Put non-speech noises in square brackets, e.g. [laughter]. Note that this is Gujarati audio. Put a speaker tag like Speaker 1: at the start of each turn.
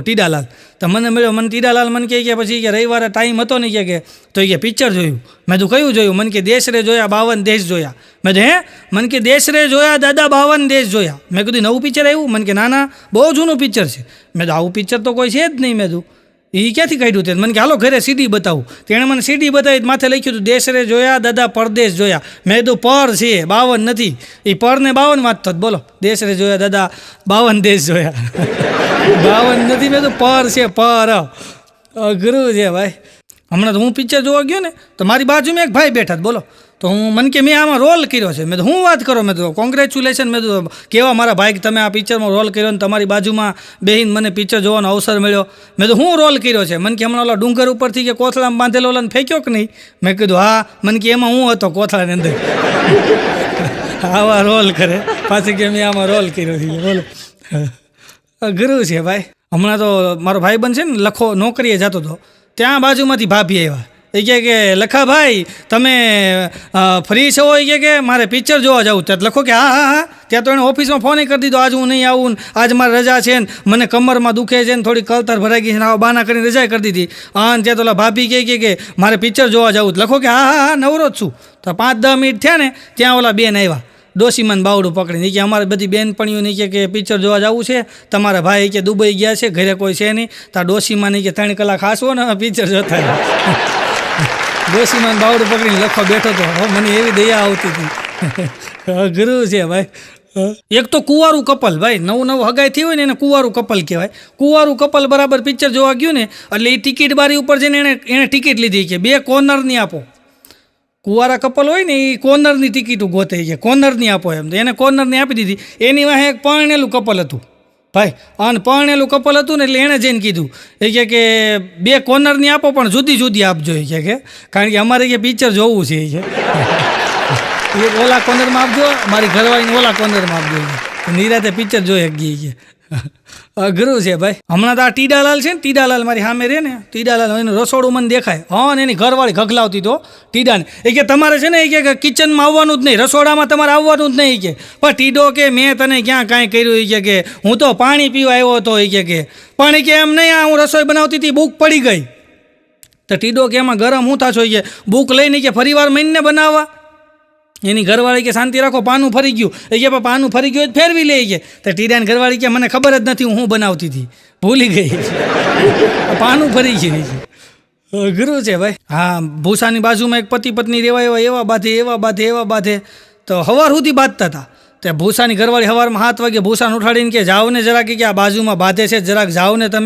Speaker 1: ટીડાલાલ તો મને મળ્યો, મને ટીડાલાલ મને કહે કે પછી કે રવિવારે ટાઈમ હતો ને કે તો એ કે પિક્ચર જોયું. મેં તો કયું જોયું? મને કે, દેશ રે જોયા, બાવન દેશ જોયા. મેં તો હે? મને કે, દેશ રે જોયા, દાદા, બાવન દેશ જોયા. મેં કીધું, નવું પિક્ચર આવ્યું? મને કે, ના ના, બહુ જૂનું પિક્ચર છે. મેં તો આવું પિક્ચર તો કોઈ છે જ નહીં, મેં તું એ ક્યાંથી કાઢ્યું તે? મને કે, હાલો, ઘરે સીડી બતાવું. તેણે મને સીડી બતાવી માથે લખ્યું હતું, દેશ રે જોયા, દાદા, પરદેશ જોયા. મેં કીધું, પર છે, બાવન નથી. એ પર ને બાવન વાંચતો બોલો, દેશ રે જોયા, દાદા, બાવન દેશ જોયા. [laughs] બાવન નથી, મેં તો પર છે, પર. અઘરું છે ભાઈ. હમણાં તો હું પિક્ચર જોવા ગયો ને, તો મારી બાજુમાં એક ભાઈ બેઠા બોલો. તો હું, મને કે મેં આમાં રોલ કર્યો છે. મેં તો, હું વાત કરો? મેં તો કોંગ્રેચ્યુલેશન મેં તો કેવા મારા ભાઈ તમે આ પિક્ચરમાં રોલ કર્યો ને તમારી બાજુમાં બેહીન મને પિક્ચર જોવાનો અવસર મળ્યો. મેં તો, હું રોલ કર્યો છે. મને કે હમણાં ઓલા ડુંગર ઉપરથી કે કોથળામાં બાંધેલો ઓલાને ફેંક્યો કે નહીં? મેં કીધું, હા. મને કે, એમાં હું હતો કોથળાની અંદર? [laughs] આવા રોલ કરે. પાછી કે મેં આમાં રોલ કર્યો છે. બોલો. અઘરું છે ભાઈ. હમણાં તો મારો ભાઈબંધ છે ને, લખો, નોકરીએ જતો હતો. ત્યાં બાજુમાંથી ભાભી આવ્યા. એ કહે કે લખાભાઈ તમે ફ્રી છો? એ કહે કે, મારે પિક્ચર જોવા જવું ત્યાં લખો કે, હા હા હા. ત્યાં તો એણે ઓફિસમાં ફોન કરી દીધો, આજ હું નહીં આવું આજ મારે રજા છે ને, મને કમરમાં દુખે છે ને થોડી કલતર ભરાઈ ગઈ છે ને, આવા બાના કરીને રજા કરી દીધી. હા ત્યાં તો ભાભી કહે કે મારે પિક્ચર જોવા જવું લખો કે, હા હા હા, નવરો જ છું. તો પાંચ દસ મિનિટ થયા ને, ત્યાં ઓલા બેન આવ્યા. ડોસીમાન બાવડું પકડીને. ઈ કે અમારે બધી બેનપણીઓ નહીં કે કે પિક્ચર જોવા જવું છે. તમારા ભાઈ કે દુબઈ ગયા છે ઘરે કોઈ છે નહીં. તા ડોશીમાં નહીં કે ત્રણ કલાક હાસવો ને પિક્ચર જોતા [laughs] ડોશીમાન બાવડું પકડીને લખવા બેઠો તો હો, મને એવી દયા આવતી હતી. [laughs] અઘરું છે ભાઈ. એક તો કુંવારું કપલ ભાઈ નવું નવું હગાઈ થઈ હોય ને એને કુંવારું કપલ કહેવાય. કુંવારું કપલ બરાબર પિક્ચર જોવા ગયું ને એટલે એ ટિકિટ બારી ઉપર જઈને એણે એણે ટિકિટ લીધી કે બે કોર્નરની આપો. કુંવારા કપલ હોય ને એ કોર્નરની ટિકિટો ગોતે છે કોર્નરની આપો એમ. તો એને કોર્નરની આપી દીધી. એની વાહે એક પરણેલું કપલ હતું. ભાઈ, અને પરણેલું કપલ હતું ને એટલે એણે જઈને કીધું. એ કહે કે, બે કોર્નરની આપો, પણ જુદી જુદી આપજો. એ કહે કે, કારણ કે અમારે કે પિક્ચર જોવું છે. એ કે [laughs] એ ઓલા કોર્નરમાં આપજો, મારી ઘરવાળીને ઓલા કોર્નરમાં આપજો. નિરાતે પિક્ચર જોઈ શકીએ અઘરું છે ભાઈ. હમણાં તો આ ટીડાલાલ છે ને, ટીડાલાલ મારી સામે રહે ને, ટીડાલાલ એનું રસોડું મને દેખાય. હા ને એની ઘરવાળી ઘગલાવતી તો ટીડાને. એ કે તમારે છે ને, એ કે કિચનમાં આવવાનું જ નહીં, રસોડામાં તમારે આવવાનું જ નહીં કે. પણ ટીડો કે, મેં તને ક્યાં કાંઈ કર્યું, એ કે કે, હું તો પાણી પીવા આવ્યો હતો, એ કે કે. પણ એ કે એમ નહીં, આ હું રસોઈ બનાવતી હતી બુક પડી ગઈ. તો ટીડો કે એમાં ગરમ હું થાશો, એ કે બુક લઈને કે ફરીવાર મહિને બનાવવા? એની ઘરવાળી કે, શાંતિ રાખો, પાનું ફરી ગયું. એ કે પાનું ફરી ગયું ફેરવી લે. કે, તો ટીડાની ઘરવાળી કે, મને ખબર જ નથી, હું બનાવતી હતી. ભૂલી ગઈ. [laughs] પાનું ફરી ગયું. અઘરું છે ભાઈ. હા, ભૂસાની બાજુમાં એક પતિ પત્ની રહેવા એવા એવા બાંધે એવા બાંધે એવા બાંધે. તો હવાર સુધી બાંધતા હતા. તે ભૂસાની ઘરવાળી હવારમાં હાથ વાગે ભૂસાને ઉઠાડીને કે, જાઓ ને જરાક. કે, આ બાજુમાં બાંધે છે, જરાક જાઓ ને તમે.